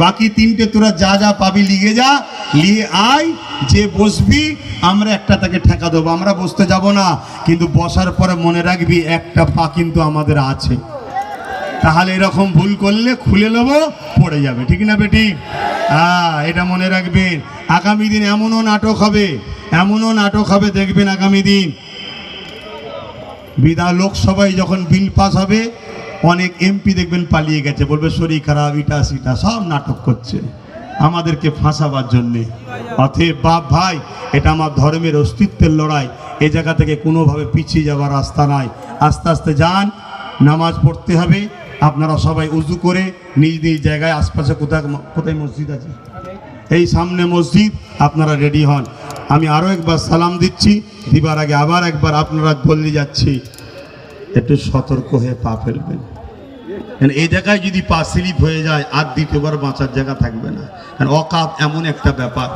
বাকি তিনটে তোরা যা যা পাবি লিগে যা, লিয়ে আয়, যে বসবি, আমরা একটা তাকে ঠেকা দেবো, আমরা বসতে যাব না। কিন্তু বসার পরে মনে রাখবি একটা পা কিন্তু আমাদের আছে। তাহলে এরকম ভুল করলে খুলে নেব, পড়ে যাবে। ঠিক না বেটি? হ্যাঁ এটা মনে রাখবেন আগামী দিন এমনও নাটক হবে, এমনও নাটক হবে, দেখবেন আগামী দিন। বিধা লোকসভায় যখন বিল পাস হবে অনেক এমপি দেখবেন পালিয়ে গেছে, বলবে, শরীর খারাপ, ইটা, সিটা, সব নাটক করছে। আমাদেরকে ফাঁসাবার জন্যে। অতএব, বাপ ভাই, এটা আমার ধর্মের অস্তিত্বের লড়াই। এ জায়গা থেকে কোনোভাবে পিছিয়ে যাওয়ার রাস্তা নাই। আস্তে আস্তে যান, নামাজ পড়তে হবে। আপনারা সবাই উজু করে নিজ নিজ জায়গায়, আশপাশে কোথায় কোথায় মসজিদ আছে? এই সামনে মসজিদ, আপনারা রেডি হন। আমি আরও একবার সালাম দিচ্ছি। দিবার আগে আবার একবার আপনারা বললে যাচ্ছি। একটু সতর্ক হয়ে পা ফেলবেন। এই জায়গায় যদি পা স্লিপ হয়ে যায় আর দ্বিতীয়বার বাঁচার জায়গা থাকবে না। অকাপ এমন একটা ব্যাপার।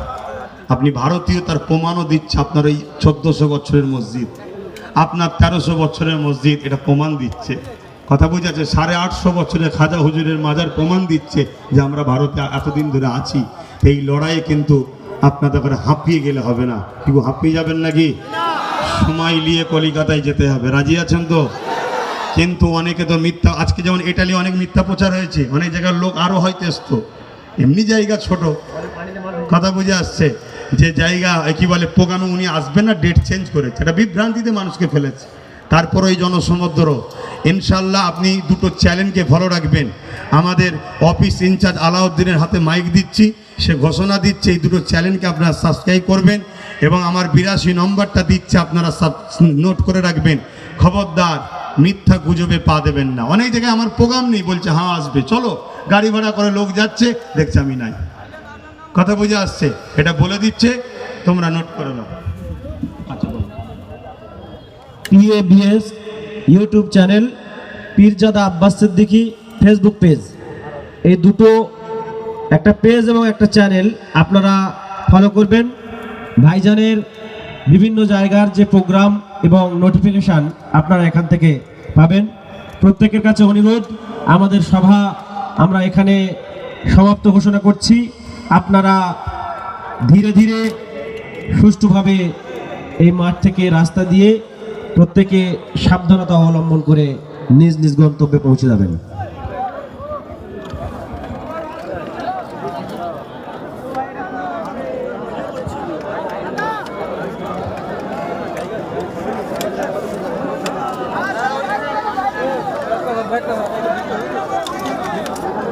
আপনি ভারতীয় তার প্রমাণও দিচ্ছে আপনার এই চোদ্দোশো বছরের মসজিদ। আপনার তেরোশো বছরের মসজিদ এটা প্রমাণ দিচ্ছে। কথা বোঝাচ্ছে সাড়ে আটশো বছরের খাজা হুজুরের মাজার প্রমাণ দিচ্ছে যে আমরা ভারতে এতদিন ধরে আছি। এই লড়াইয়ে কিন্তু আপনাদের করে হাঁপিয়ে গেলে হবে না। কি গো, হাঁপিয়ে যাবেন নাকি? সময় নিয়ে কলিকাতায় যেতে হবে। রাজি আছেন তো? কিন্তু অনেকে তো মিথ্যা, আজকে যেমন ইটালি অনেক মিথ্যা প্রচার হয়েছে, অনেক জায়গার লোক আরও হয়তো আসতো এমনি জায়গা ছোট। কথা বুঝে আসছে যে জায়গা কি বলে পোকানো উনি আসবেন না ডেট চেঞ্জ করেছে। এটা বিভ্রান্তিতে মানুষকে ফেলেছে। তারপর ওই জনসমুদ্র। ইনশাল্লাহ আপনি দুটো চ্যালেঞ্জকে ফলো রাখবেন। আমাদের অফিস ইনচার্জ আলাউদ্দিনের হাতে মাইক দিচ্ছি, সে ঘোষণা দিচ্ছে, এই দুটো চ্যানেলকে আপনারা সাবস্ক্রাইব করবেন এবং আমার বিরাশি নম্বরটা দিচ্ছে, আপনারা নোট করে রাখবেন। খবরদার, মিথ্যা গুজবে পা দেবেন না। অনেক জায়গায় আমার প্রোগ্রাম নেই, বলছে হ্যাঁ আসবে, চলো, গাড়ি ভাড়া করে লোক যাচ্ছে, দেখছে আমি নাই। কথা বুঝে আসছে, এটা বলে দিচ্ছে, তোমরা নোট করে নাও। পিএবিএস YouTube channel Pirzada Abbas Siddiqui Facebook page এই দুটো একটা পেজ এবং একটা চ্যানেল আপনারা ফলো করবেন। ভাইজানের বিভিন্ন জায়গার যে প্রোগ্রাম এবং নোটিফিকেশান আপনারা এখান থেকে পাবেন। প্রত্যেকের কাছে অনুরোধ, আমাদের সভা আমরা এখানে সমাপ্ত ঘোষণা করছি। আপনারা ধীরে ধীরে সুষ্ঠুভাবে এই মাঠ থেকে রাস্তা দিয়ে প্রত্যেকে সাবধানতা অবলম্বন করে নিজ নিজ গন্তব্যে পৌঁছে যাবেন।